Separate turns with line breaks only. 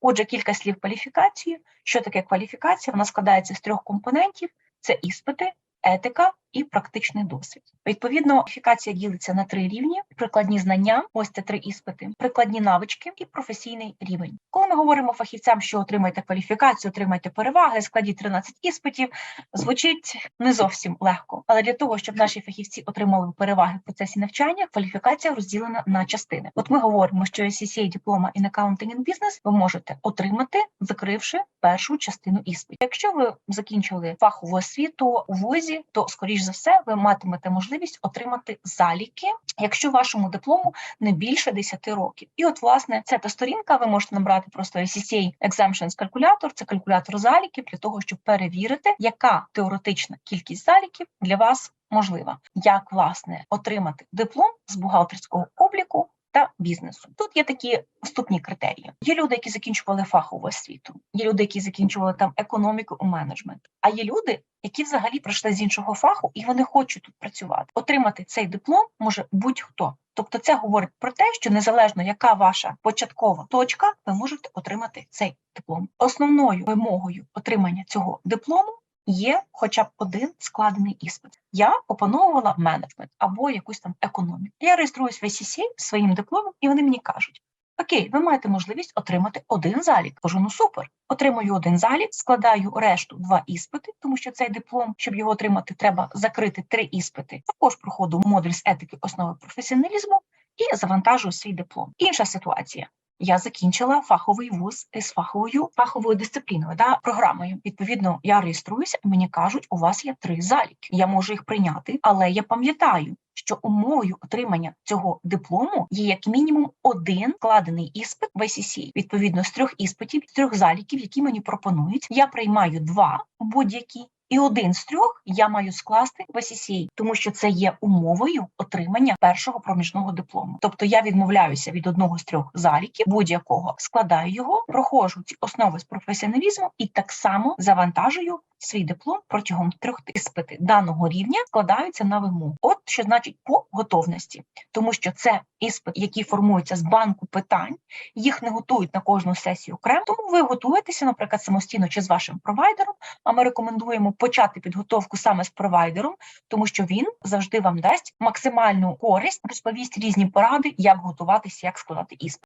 Отже, кілька слів кваліфікації. Що таке кваліфікація? Вона складається з трьох компонентів: це іспити, етика і практичний досвід. Відповідно, кваліфікація ділиться на три рівні: прикладні знання, ось це три іспити, прикладні навички і професійний рівень. Коли ми говоримо фахівцям, що отримайте кваліфікацію, отримайте переваги, складіть 13 іспитів, звучить не зовсім легко. Але для того, щоб наші фахівці отримали переваги в процесі навчання, кваліфікація розділена на частини. От ми говоримо, що CCA диплома in Accounting and Business ви можете отримати, закривши першу частину іспиту. Якщо ви закінчили фахову освіту у вузі, то скоріш за все ви матимете можливість отримати заліки, якщо вашому диплому не більше 10 років. І от, власне, це та сторінка, ви можете набрати просто CCA Exemptions калькулятор, це калькулятор заліків для того, щоб перевірити, яка теоретична кількість заліків для вас можлива, як власне отримати диплом з бухгалтерського обліку. Та бізнесу тут є такі вступні критерії. Є люди, які закінчували фахову освіту, є люди, які закінчували там економіку і менеджмент. А є люди, які взагалі прийшли з іншого фаху, і вони хочуть тут працювати. Отримати цей диплом може будь-хто. Тобто, це говорить про те, що незалежно яка ваша початкова точка, ви можете отримати цей диплом. Основною вимогою отримання цього диплому є хоча б один складений іспит. Я опановувала менеджмент або якусь там економіку. Я реєструюсь в ICC своїм дипломом, і вони мені кажуть. Окей, ви маєте можливість отримати один залік. Кажу, ну супер. Отримую один залік, складаю решту два іспити, тому що цей диплом, щоб його отримати, треба закрити три іспити. Також проходу модуль з етики основи професіоналізму і завантажую свій диплом. Інша ситуація. Я закінчила фаховий вуз з фаховою фаховою дисципліною, да, програмою. Відповідно, я реєструюся, і мені кажуть, у вас є три заліки. Я можу їх прийняти, але я пам'ятаю, що умовою отримання цього диплому є як мінімум один складений іспит в ICC. Відповідно, з трьох іспитів, з трьох заліків, які мені пропонують, я приймаю два будь-які. І один з трьох я маю скласти в SCCA, тому що це є умовою отримання першого проміжного диплому. Тобто я відмовляюся від одного з трьох заліків, будь-якого складаю його, проходжу ці основи з професіоналізму і так само завантажую свій диплом протягом трьох іспити даного рівня складаються на вимогу. От що значить по готовності, тому що це іспит, який формується з банку питань, їх не готують на кожну сесію окремо. Тому ви готуєтеся, наприклад, самостійно чи з вашим провайдером. А ми рекомендуємо почати підготовку саме з провайдером, тому що він завжди вам дасть максимальну користь, розповість різні поради, як готуватися, як складати іспит.